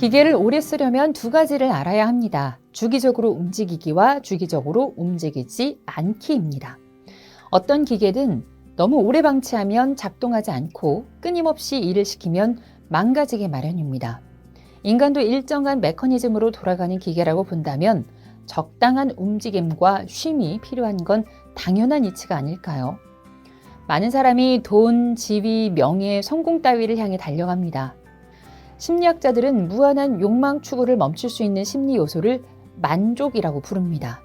기계를 오래 쓰려면 두 가지를 알아야 합니다. 주기적으로 움직이기와 주기적으로 움직이지 않기입니다. 어떤 기계든 너무 오래 방치하면 작동하지 않고 끊임없이 일을 시키면 망가지게 마련입니다. 인간도 일정한 메커니즘으로 돌아가는 기계라고 본다면 적당한 움직임과 쉼이 필요한 건 당연한 이치가 아닐까요? 많은 사람이 돈, 지위, 명예, 성공 따위를 향해 달려갑니다. 심리학자들은 무한한 욕망 추구를 멈출 수 있는 심리 요소를 만족이라고 부릅니다.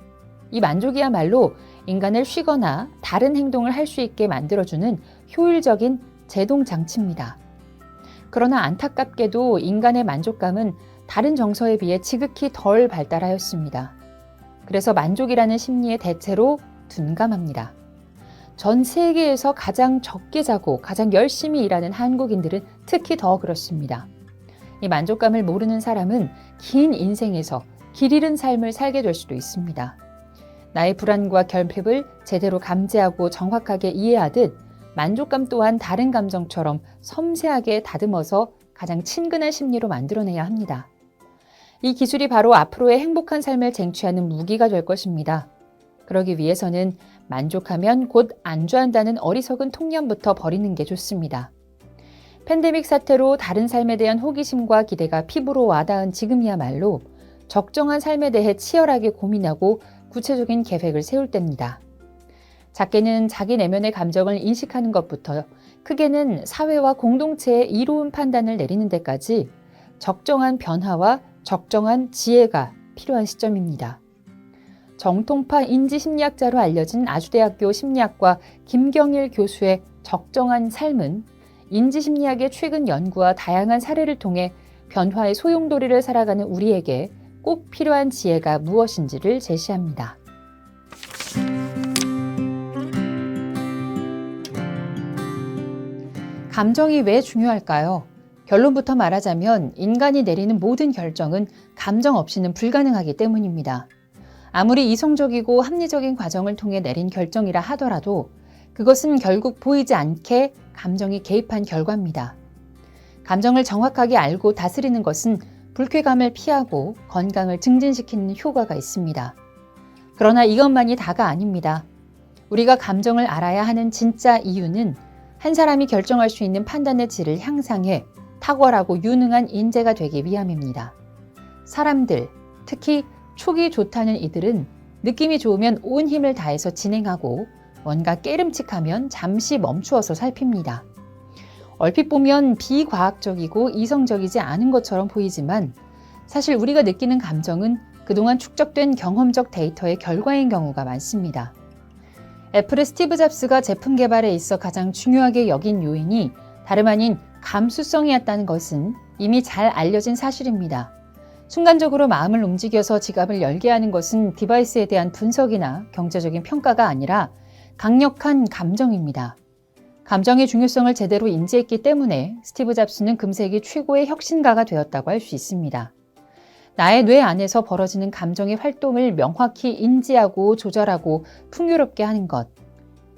이 만족이야말로 인간을 쉬거나 다른 행동을 할 수 있게 만들어주는 효율적인 제동 장치입니다. 그러나 안타깝게도 인간의 만족감은 다른 정서에 비해 지극히 덜 발달하였습니다. 그래서 만족이라는 심리에 대체로 둔감합니다. 전 세계에서 가장 적게 자고 가장 열심히 일하는 한국인들은 특히 더 그렇습니다. 이 만족감을 모르는 사람은 긴 인생에서 길 잃은 삶을 살게 될 수도 있습니다. 나의 불안과 결핍을 제대로 감지하고 정확하게 이해하듯 만족감 또한 다른 감정처럼 섬세하게 다듬어서 가장 친근한 심리로 만들어내야 합니다. 이 기술이 바로 앞으로의 행복한 삶을 쟁취하는 무기가 될 것입니다. 그러기 위해서는 만족하면 곧 안주한다는 어리석은 통념부터 버리는 게 좋습니다. 팬데믹 사태로 다른 삶에 대한 호기심과 기대가 피부로 와닿은 지금이야말로 적정한 삶에 대해 치열하게 고민하고 구체적인 계획을 세울 때입니다. 작게는 자기 내면의 감정을 인식하는 것부터 크게는 사회와 공동체의 이로운 판단을 내리는 데까지 적정한 변화와 적정한 지혜가 필요한 시점입니다. 정통파 인지심리학자로 알려진 아주대학교 심리학과 김경일 교수의 적정한 삶은 인지심리학의 최근 연구와 다양한 사례를 통해 변화의 소용돌이를 살아가는 우리에게 꼭 필요한 지혜가 무엇인지를 제시합니다. 감정이 왜 중요할까요? 결론부터 말하자면 인간이 내리는 모든 결정은 감정 없이는 불가능하기 때문입니다. 아무리 이성적이고 합리적인 과정을 통해 내린 결정이라 하더라도 그것은 결국 보이지 않게 감정이 개입한 결과입니다. 감정을 정확하게 알고 다스리는 것은 불쾌감을 피하고 건강을 증진시키는 효과가 있습니다. 그러나 이것만이 다가 아닙니다. 우리가 감정을 알아야 하는 진짜 이유는 한 사람이 결정할 수 있는 판단의 질을 향상해 탁월하고 유능한 인재가 되기 위함입니다. 사람들, 특히 촉이 좋다는 이들은 느낌이 좋으면 온 힘을 다해서 진행하고 뭔가 깨름칙하면 잠시 멈추어서 살핍니다. 얼핏 보면 비과학적이고 이성적이지 않은 것처럼 보이지만 사실 우리가 느끼는 감정은 그동안 축적된 경험적 데이터의 결과인 경우가 많습니다. 애플의 스티브 잡스가 제품 개발에 있어 가장 중요하게 여긴 요인이 다름 아닌 감수성이었다는 것은 이미 잘 알려진 사실입니다. 순간적으로 마음을 움직여서 지갑을 열게 하는 것은 디바이스에 대한 분석이나 경제적인 평가가 아니라 강력한 감정입니다. 감정의 중요성을 제대로 인지했기 때문에 스티브 잡스는 금세기 최고의 혁신가가 되었다고 할 수 있습니다. 나의 뇌 안에서 벌어지는 감정의 활동을 명확히 인지하고 조절하고 풍요롭게 하는 것.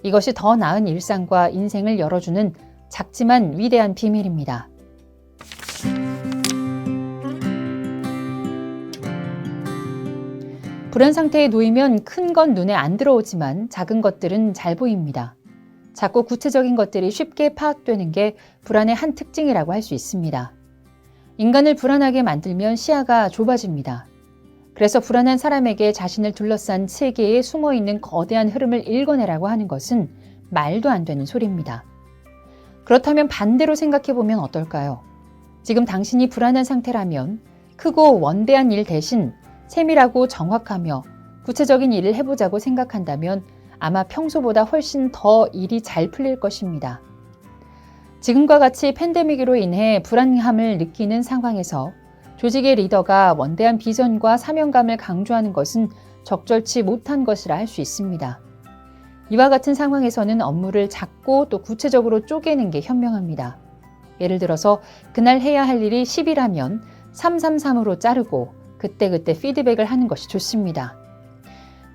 이것이 더 나은 일상과 인생을 열어주는 작지만 위대한 비밀입니다. 불안 상태에 놓이면 큰 건 눈에 안 들어오지만 작은 것들은 잘 보입니다. 작고 구체적인 것들이 쉽게 파악되는 게 불안의 한 특징이라고 할 수 있습니다. 인간을 불안하게 만들면 시야가 좁아집니다. 그래서 불안한 사람에게 자신을 둘러싼 세계에 숨어 있는 거대한 흐름을 읽어내라고 하는 것은 말도 안 되는 소리입니다. 그렇다면 반대로 생각해 보면 어떨까요? 지금 당신이 불안한 상태라면 크고 원대한 일 대신 세밀하고 정확하며 구체적인 일을 해보자고 생각한다면 아마 평소보다 훨씬 더 일이 잘 풀릴 것입니다. 지금과 같이 팬데믹으로 인해 불안함을 느끼는 상황에서 조직의 리더가 원대한 비전과 사명감을 강조하는 것은 적절치 못한 것이라 할 수 있습니다. 이와 같은 상황에서는 업무를 작고 또 구체적으로 쪼개는 게 현명합니다. 예를 들어서 그날 해야 할 일이 10이라면 333으로 자르고 그때그때 피드백을 하는 것이 좋습니다.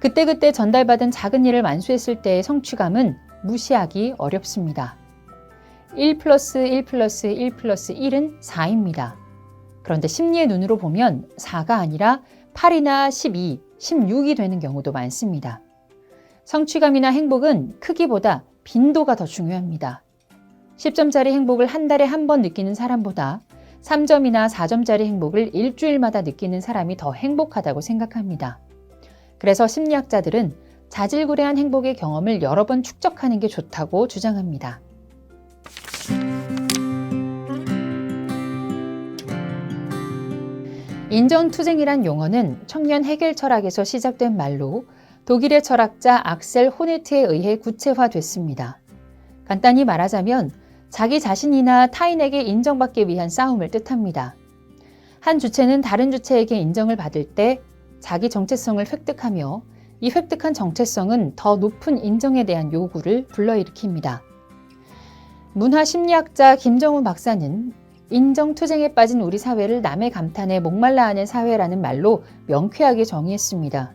그때그때 전달받은 작은 일을 완수했을 때의 성취감은 무시하기 어렵습니다. 1 플러스 1 플러스 1 플러스 1은 4입니다. 그런데 심리의 눈으로 보면 4가 아니라 8이나 12, 16이 되는 경우도 많습니다. 성취감이나 행복은 크기보다 빈도가 더 중요합니다. 10점짜리 행복을 한 달에 한 번 느끼는 사람보다 3점이나 4점짜리 행복을 일주일마다 느끼는 사람이 더 행복하다고 생각합니다. 그래서 심리학자들은 자질구레한 행복의 경험을 여러 번 축적하는 게 좋다고 주장합니다. 인정투쟁이란 용어는 청년 해결 철학에서 시작된 말로 독일의 철학자 악셀 호네트에 의해 구체화됐습니다. 간단히 말하자면 자기 자신이나 타인에게 인정받기 위한 싸움을 뜻합니다. 한 주체는 다른 주체에게 인정을 받을 때 자기 정체성을 획득하며 이 획득한 정체성은 더 높은 인정에 대한 요구를 불러일으킵니다. 문화 심리학자 김정훈 박사는 인정투쟁에 빠진 우리 사회를 남의 감탄에 목말라 하는 사회라는 말로 명쾌하게 정의했습니다.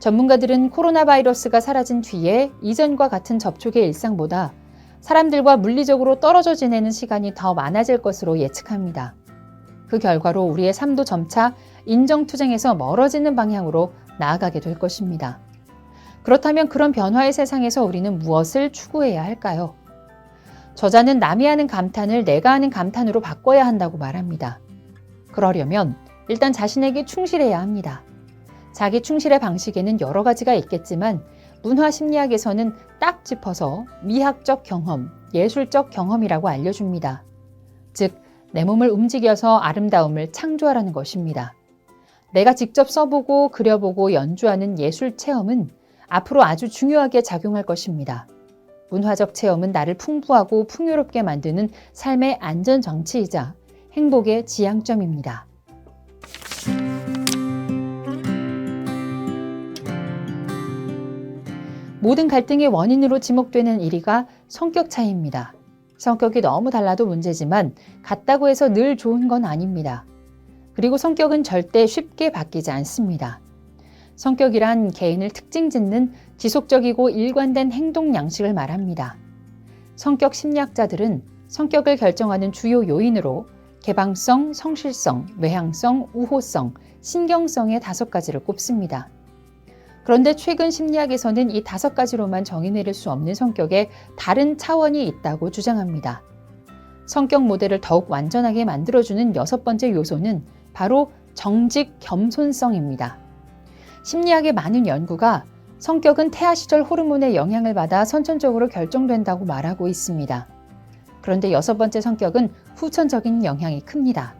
전문가들은 코로나 바이러스가 사라진 뒤에 이전과 같은 접촉의 일상보다 사람들과 물리적으로 떨어져 지내는 시간이 더 많아질 것으로 예측합니다. 그 결과로 우리의 삶도 점차 인정투쟁에서 멀어지는 방향으로 나아가게 될 것입니다. 그렇다면 그런 변화의 세상에서 우리는 무엇을 추구해야 할까요? 저자는 남이 하는 감탄을 내가 하는 감탄으로 바꿔야 한다고 말합니다. 그러려면 일단 자신에게 충실해야 합니다. 자기 충실의 방식에는 여러 가지가 있겠지만 문화 심리학에서는 딱 짚어서 미학적 경험, 예술적 경험이라고 알려줍니다. 즉, 내 몸을 움직여서 아름다움을 창조하라는 것입니다. 내가 직접 써보고 그려보고 연주하는 예술 체험은 앞으로 아주 중요하게 작용할 것입니다. 문화적 체험은 나를 풍부하고 풍요롭게 만드는 삶의 안전 정치이자 행복의 지향점입니다. 모든 갈등의 원인으로 지목되는 1위가 성격 차이입니다. 성격이 너무 달라도 문제지만 같다고 해서 늘 좋은 건 아닙니다. 그리고 성격은 절대 쉽게 바뀌지 않습니다. 성격이란 개인을 특징 짓는 지속적이고 일관된 행동 양식을 말합니다. 성격 심리학자들은 성격을 결정하는 주요 요인으로 개방성, 성실성, 외향성, 우호성, 신경성의 다섯 가지를 꼽습니다. 그런데 최근 심리학에서는 이 다섯 가지로만 정의 내릴 수 없는 성격에 다른 차원이 있다고 주장합니다. 성격 모델을 더욱 완전하게 만들어주는 여섯 번째 요소는 바로 정직 겸손성입니다. 심리학의 많은 연구가 성격은 태아 시절 호르몬의 영향을 받아 선천적으로 결정된다고 말하고 있습니다. 그런데 여섯 번째 성격은 후천적인 영향이 큽니다.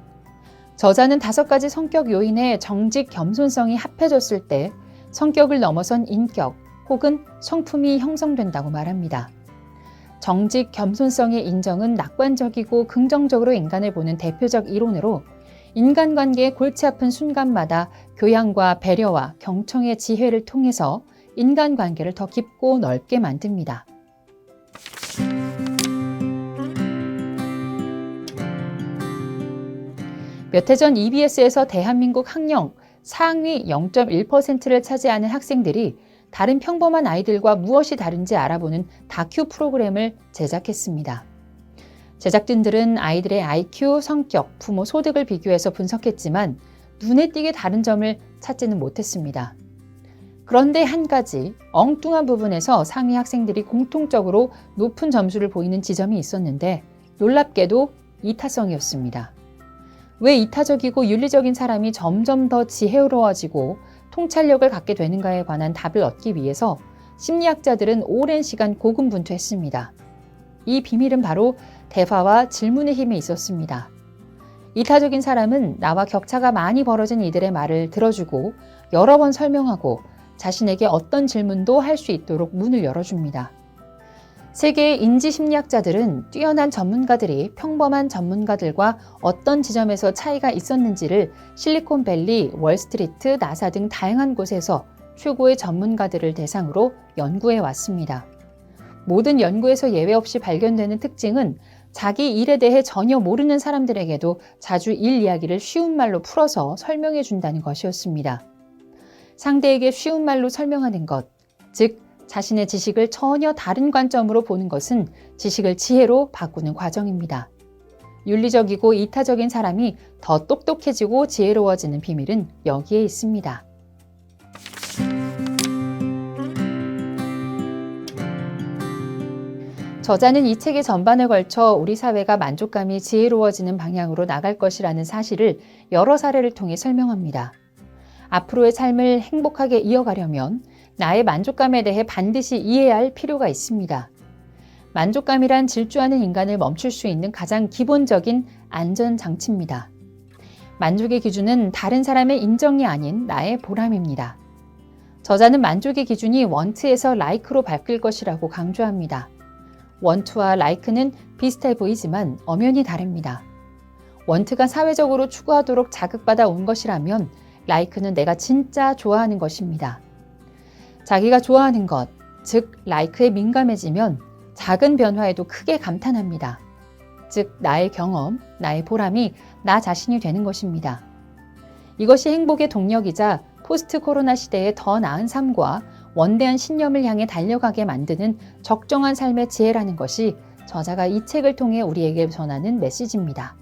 저자는 다섯 가지 성격 요인의 정직 겸손성이 합해졌을 때 성격을 넘어선 인격 혹은 성품이 형성된다고 말합니다. 정직 겸손성의 인정은 낙관적이고 긍정적으로 인간을 보는 대표적 이론으로 인간관계의 골치 아픈 순간마다 교양과 배려와 경청의 지혜를 통해서 인간관계를 더 깊고 넓게 만듭니다. 몇 해 전 EBS에서 대한민국 학령 상위 0.1%를 차지하는 학생들이 다른 평범한 아이들과 무엇이 다른지 알아보는 다큐 프로그램을 제작했습니다. 제작진들은 아이들의 IQ, 성격, 부모 소득을 비교해서 분석했지만 눈에 띄게 다른 점을 찾지는 못했습니다. 그런데 한 가지 엉뚱한 부분에서 상위 학생들이 공통적으로 높은 점수를 보이는 지점이 있었는데 놀랍게도 이타성이었습니다. 왜 이타적이고 윤리적인 사람이 점점 더 지혜로워지고 통찰력을 갖게 되는가에 관한 답을 얻기 위해서 심리학자들은 오랜 시간 고군분투했습니다. 이 비밀은 바로 대화와 질문의 힘에 있었습니다. 이타적인 사람은 나와 격차가 많이 벌어진 이들의 말을 들어주고 여러 번 설명하고 자신에게 어떤 질문도 할 수 있도록 문을 열어줍니다. 세계의 인지 심리학자들은 뛰어난 전문가들이 평범한 전문가들과 어떤 지점에서 차이가 있었는지를 실리콘밸리, 월스트리트, 나사 등 다양한 곳에서 최고의 전문가들을 대상으로 연구해 왔습니다. 모든 연구에서 예외 없이 발견되는 특징은 자기 일에 대해 전혀 모르는 사람들에게도 자주 일 이야기를 쉬운 말로 풀어서 설명해 준다는 것이었습니다. 상대에게 쉬운 말로 설명하는 것, 즉, 자신의 지식을 전혀 다른 관점으로 보는 것은 지식을 지혜로 바꾸는 과정입니다. 윤리적이고 이타적인 사람이 더 똑똑해지고 지혜로워지는 비밀은 여기에 있습니다. 저자는 이 책의 전반에 걸쳐 우리 사회가 만족감이 지혜로워지는 방향으로 나갈 것이라는 사실을 여러 사례를 통해 설명합니다. 앞으로의 삶을 행복하게 이어가려면 나의 만족감에 대해 반드시 이해해야 할 필요가 있습니다. 만족감이란 질주하는 인간을 멈출 수 있는 가장 기본적인 안전장치입니다. 만족의 기준은 다른 사람의 인정이 아닌 나의 보람입니다. 저자는 만족의 기준이 원트에서 라이크로 바뀔 것이라고 강조합니다. 원트와 라이크는 비슷해 보이지만 엄연히 다릅니다. 원트가 사회적으로 추구하도록 자극받아 온 것이라면 라이크는 내가 진짜 좋아하는 것입니다. 자기가 좋아하는 것, 즉 라이크에 민감해지면 작은 변화에도 크게 감탄합니다. 즉 나의 경험, 나의 보람이 나 자신이 되는 것입니다. 이것이 행복의 동력이자 포스트 코로나 시대의 더 나은 삶과 원대한 신념을 향해 달려가게 만드는 적정한 삶의 지혜라는 것이 저자가 이 책을 통해 우리에게 전하는 메시지입니다.